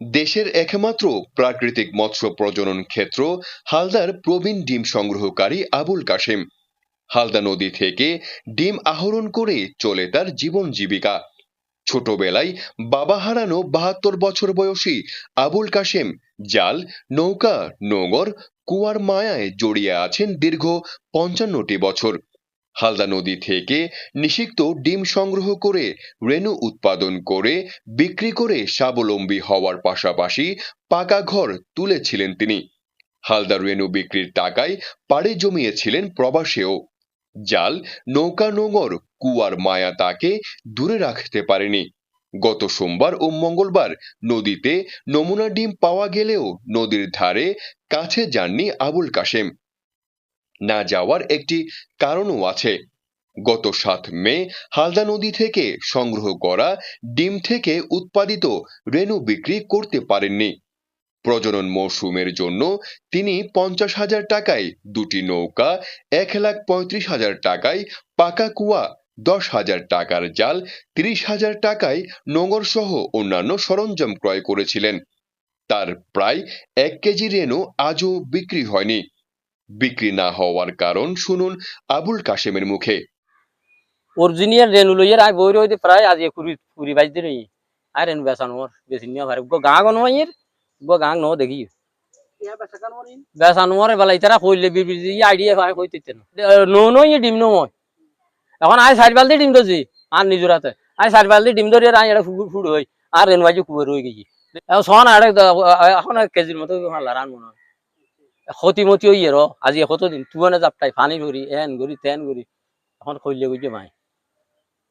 দেশের একমাত্র প্রাকৃতিক মৎস্য প্রজনন ক্ষেত্র হালদার প্রবীণ ডিম সংগ্রহকারী আবুল কাশেম। হালদা নদী থেকে ডিম আহরণ করে চলে তার জীবন জীবিকা। ছোটবেলায় বাবা হারানো বাহাত্তর বছর বয়সী আবুল কাশেম জাল, নৌকা, নোঙর, কুয়ার মায়ায় জড়িয়ে আছেন দীর্ঘ পঞ্চান্নটি বছর। হালদা নদী থেকে নিষিক্ত ডিম সংগ্রহ করে রেণু উৎপাদন করে বিক্রি করে স্বাবলম্বী হওয়ার পাশাপাশি পাকা ঘর তুলেছিলেন তিনি। হালদা রেণু বিক্রির টাকায় পাড়ে জমিয়েছিলেন প্রবাসেও। জাল, নৌকা নোঙর, কুয়ার মায়া তাকে দূরে রাখতে পারেনি। গত সোমবার ও মঙ্গলবার নদীতে নমুনা ডিম পাওয়া গেলেও নদীর ধারে কাছে যাননি আবুল কাশেম। না যাওয়ার একটি কারণও আছে। গত সাত মে, হালদা নদী থেকে সংগ্রহ করা ডিম থেকে উৎপাদিত রেণু বিক্রি করতে পারেননি। প্রজনন মৌসুমের জন্য তিনি পঞ্চাশ হাজার টাকায় দুটি নৌকা, এক লাখ পঁয়ত্রিশ হাজার টাকায় পাকা কুয়া, দশ হাজার টাকার জাল, তিরিশ হাজার টাকায় নোঙর সহ অন্যান্য সরঞ্জাম ক্রয় করেছিলেন। তার প্রায় এক কেজি রেণু আজও বিক্রি হয়নি। বিক্রি না হওয়ার কারণ শুনুন আবুল কাশেমের মুখে। অরিজিনাল রেনু লইয়ের আই বই রইতে প্রায় আজ কুড়ি কুড়ি বাইশ দিন আর রেনু বেসানো ওর বেশি নিয়ে ভারে। গো গাঁ ন দেখি বেসানো ওর বেলা ইতারা কইলে বিবি আইডিয়া ভাই কইতে না নো নো ই ডিম নো মই এখন আই সাইড বালতি ডিম দছি আর নিজরাতে আই সাইড বালতি ডিম ধরে আই এটা ফুড ফুড হই আর রেনু বাজি কুবে রই গেছি। এখন সন আর এখন এক কেজির মতো হালা রান মনে হয় ক্ষতি মতি হই এর আজি কত দিন তুয়ানে জাপটাই পানি ভরি এন গরি তেন গরি এখন কইলে গইছে মাই।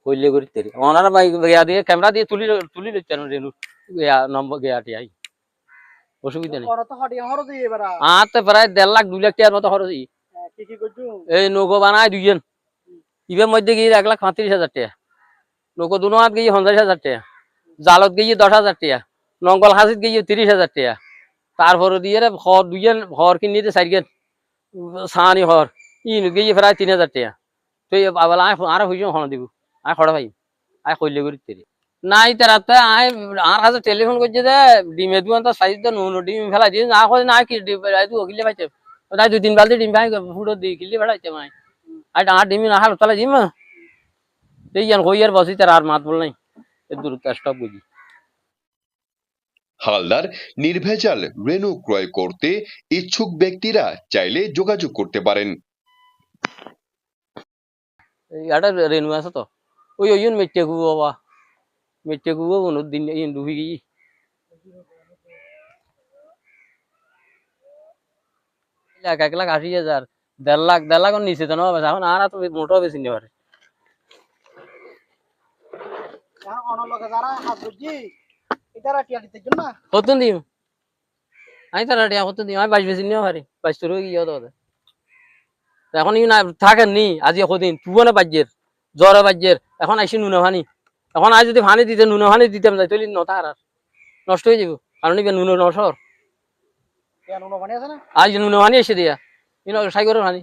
কইলে গরি তেরি ওনারা ভাই গিয়া দিয়ে ক্যামেরা দিয়ে তুলি তুলি লইতে রেনু গিয়া নম্বর গিয়াটি আই অসুবিধা নেই। আর তো প্রায় দেড় লাখ দুই লাখ টাকার মতো খরচ এই নৌকো বানায় দুইজন। ইবের মধ্যে গিয়ে এক লাখ পঁয়ত্রিশ হাজার টাকা নৌকো দুনো হাত গিয়ে পঞ্চাশ হাজার টাকা জালত গিয়ে দশ হাজার টাকা নঙ্গল হাসিত গিয়ে তিরিশ হাজার টাকা তারপরে দিয়ে দুইজন ঘর কিনিতে চারিজন সানি ঘর। ইন গিয়ে প্রায় তিন হাজার টাকা। তো আবার আয় আর হইছ হন দিব। আয় খড়া ভাই। আয় কইলে করি তেরি। নাই তারাতে আয় আর কাছে টেলিফোন করছে যে ডিমে তো সাইজ তো নুন ডিম ফেলাই দিয়ে, না কই না কি ডিম দু কিলে পাইছে। তাই দুই তিন বালতি ডিম ভাই ফুটো দি কিলে ফেলাইছে মাই। আর ডাঙার ডিমি না হাল তালা জিম জান কই আর বসি তার, আর মাত বল নাই। দূর স্টপ বুঝি। হালদার নির্ভেজাল রেণু ক্রয় করতে ইচ্ছুক ব্যক্তিরা চাইলে যোগাযোগ করতে পারেন। রেনু আছে তো। ওই ওই মেটে গু বাবা। মেটে গু কোনো দিন ইন ডুবি গিয়ে লাখ এক লাখ আশি হাজার। দেড় লাখ দেড় লাখ নিচে তো নয় এখন আর তো মোটাও বেশি নিতে পারে এখন অনলকে যারা হাত বুঝছি এটারা টিয়া দিতে জন্য না কত আমি আমি বাইশ বেশি নিও বাইশ তোর গিয়ে এখন ই না থাকেন নি? আজি কদিন তুবনে বাজ্যের জ্বরে বাজ্যের এখন আইসি নুনে ভানি এখন আজ যদি ভানি দিতে নুনে ভানি দিতাম যাই তৈলি নতা আর নষ্ট হয়ে যাব। কারণ ইবে নুনে নসর আজ নুনে ভানি এসে দিয়া। ইনো সাইগরের ভানি